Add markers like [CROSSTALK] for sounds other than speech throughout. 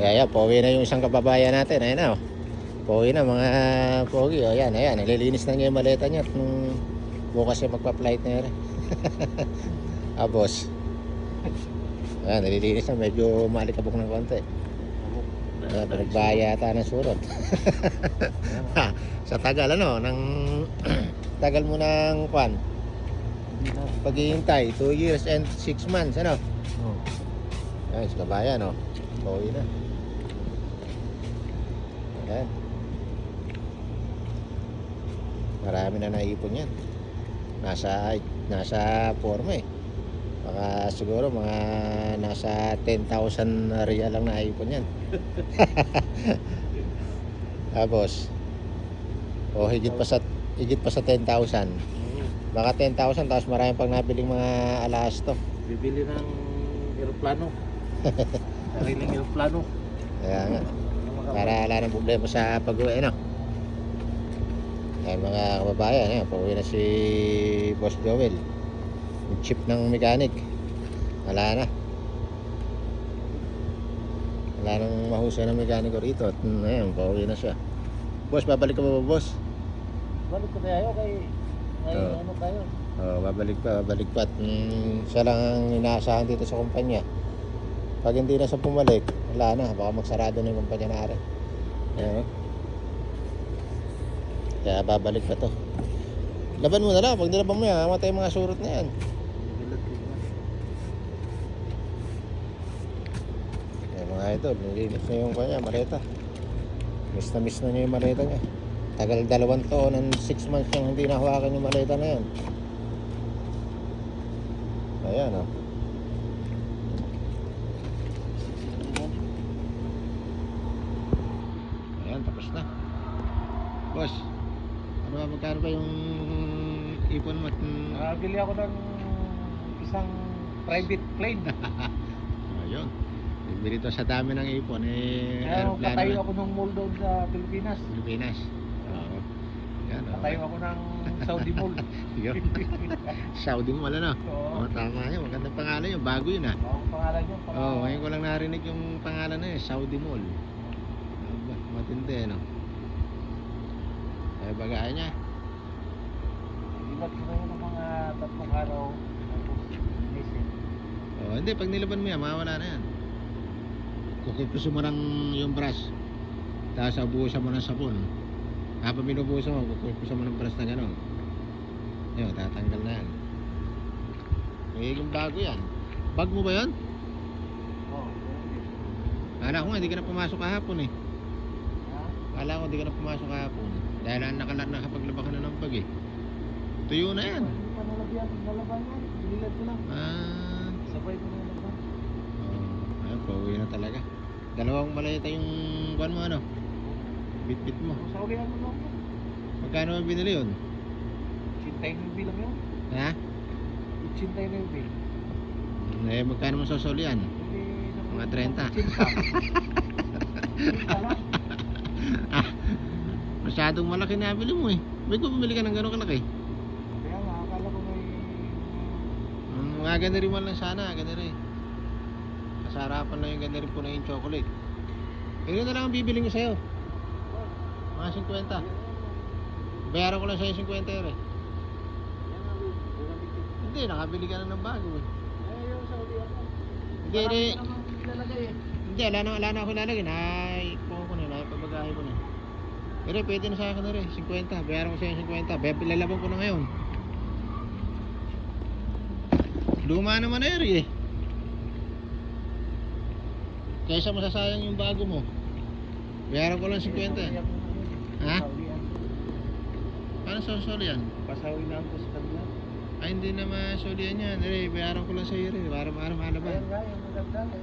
Kaya yan, pauwi na yung isang kababayan natin. Ayan na, oh. Pauwi na mga pogi. O yan, ayan. Nililinis na niya yung maleta niya. At nung bukas siya magpa-flight na yan. [LAUGHS] ah, boss. Ayan, nililinis na. Medyo malikabok ng konti. Ayan, pinagbaya yata ng surot. Ha, [LAUGHS] Sa tagal, ano, ng [CLEARS THROAT] tagal mo ng kwan. Paghihintay, 2 years and 6 months, ano? Oh. Ayan, sa kabayan, oh. Pauwi na. Ayan. Marami na naipon yan. Nasa, nasa forma eh. Baka siguro mga nasa 10,000 real lang naipon yan. [LAUGHS] Tapos, o higit pa sa higit pa sa 10,000. Baka 10,000 tapos marami pang nabiling mga alas to. Bibili ng eroplano. [LAUGHS] Sariling eroplano. Kaya nga. Nang problema sa pag-uwi, no? Ayan mga kababayan, ayan, pauwi na si Boss Joel. Yung chip ng mechanic. Wala na. Wala nang mahusay ng mekaniko rito. At ayan, pauwi na siya. Boss, babalik ka ba ba, boss? Balik ko tayo kay kay Oo. ano tayo. Oo, babalik pa, babalik pa. At mm, siya lang ang inaasahan dito sa kumpanya. Pag hindi na siya bumalik, wala na. Baka magsarado na yung kumpanya na rin. Ayan. Kaya babalik pa to. Laban mo na lang. Pag nilaban mo yan, yung mga surot na yan. Ayan mga idol, nilinis na yung kanya, maleta. Miss na miss na niya yung maleta niya. Tagal dalawang taon and 6 months niyang hindi nahawakan yung maleta na yan. Ayan, oh. Ayan, tapos na. Boss, ano ba, magkano ba yung ipon mo? Nakabili ako ng isang private plane. [LAUGHS] Ayun. Bibili to sa dami ng ipon, eh, Kaya aeroplano patayo na- ako ng mall doon sa Pilipinas. Pilipinas. Oo. Yan, oh. Patayo ako ng Saudi Mall. [LAUGHS] Yun. [LAUGHS] Saudi mo, wala na. Oo. Oo, tama yun. Magandang pangalan yun. Bago yun ah. Ang pangalan niyo. Oo, oh, ngayon ko lang narinig yung pangalan na yun. Saudi Mall. Aba, matindi, no? Ay, bagay niya. Ibat ko yun ng mga tatlong araw. Oh, hindi, pag nilaban mo yan, mawala na yan. Kukupuso mo ng yung brush. Tapos abuhusan mo ng sabon. Habang binubuhusan mo, kukupuso mo ng brush na gano'n. Yun, tatanggal na yan. Magiging bago yan. Bag mo ba yan? Oo. Kala ko nga, hindi ka na pumasok kahapon eh. Kala ko, hindi ka na pumasok kahapon. Dahil ang nakala, nakapaglaba ka na ng bag eh. Tuyo na yan. Hindi pa nalagyan. Nalaban yan. Binilad ko lang. Ah, Sabay ko na nalaban. oh, ayun, pauwi na talaga. Dalawang maleta yung buwan mo ano? Bit-bit mo. Sa ulihan mo lang. Magkano ang binili yun? 89 lang yun. Ha? 89. Eh, magkano mo sasolian? Na- Mga 30. 80 [LAUGHS] lang. ah, masyadong malaki na bili mo eh. May ko bumili ka ng gano'ng kalaki. Kaya nga, akala ko may... Mm, mga ganda rin man lang sana, ganda rin. Kasarapan lang yung ganda rin po na yung chocolate. Kaya na lang ang bibili ko sa'yo. Mga 50. Bayaran ko lang sa'yo 50 ere. Yan nga, Will. Bumalik ko. Hindi, nakabili ka na ng bago eh. Eh, yung sa ulihan mo. Hindi, hindi. eh. Hindi, wala na, wala na ako lalagay. Nay, po ko na, naipabagahe ko na. Pero pwede na sa akin na rin, 50. Bayaran ko yung 50. Baya lalaban ko na ngayon. Luma naman na eh. Kaysa masasayang yung bago mo. Bayaran ko lang 50. Sa ulihan mo na yun. Ha? Sa. Paano sosol yan? Pasawi lang ko sa kanila. Ay, hindi na masolian yan. Eh, bayaran ko lang sa'yo rin. Para para Ayan malaban. nga, yung maganda.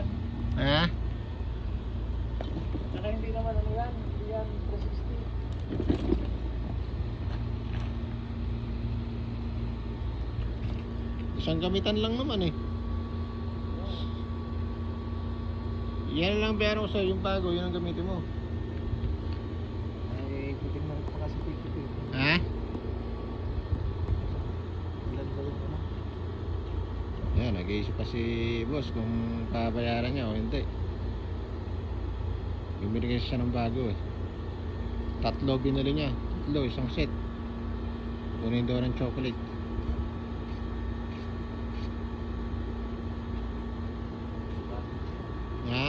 Eh. Yan. Ha? Saka hindi naman ano yan, hindi yan 360. Isang gamitan lang naman eh. Yan lang ko sa'yo. Yung bago, yun ang gamitin mo. Ay, titignan ko pa kasi ticket eh. Ha? Ilan ba yun ano? Nag-iisip pa si boss kung papayaran niya o hindi. Bumili kasi siya ng bago eh. Tatlo binili niya. Tatlo, isang set. Kunin daw ng chocolate. Ha?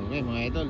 Okay mga idol.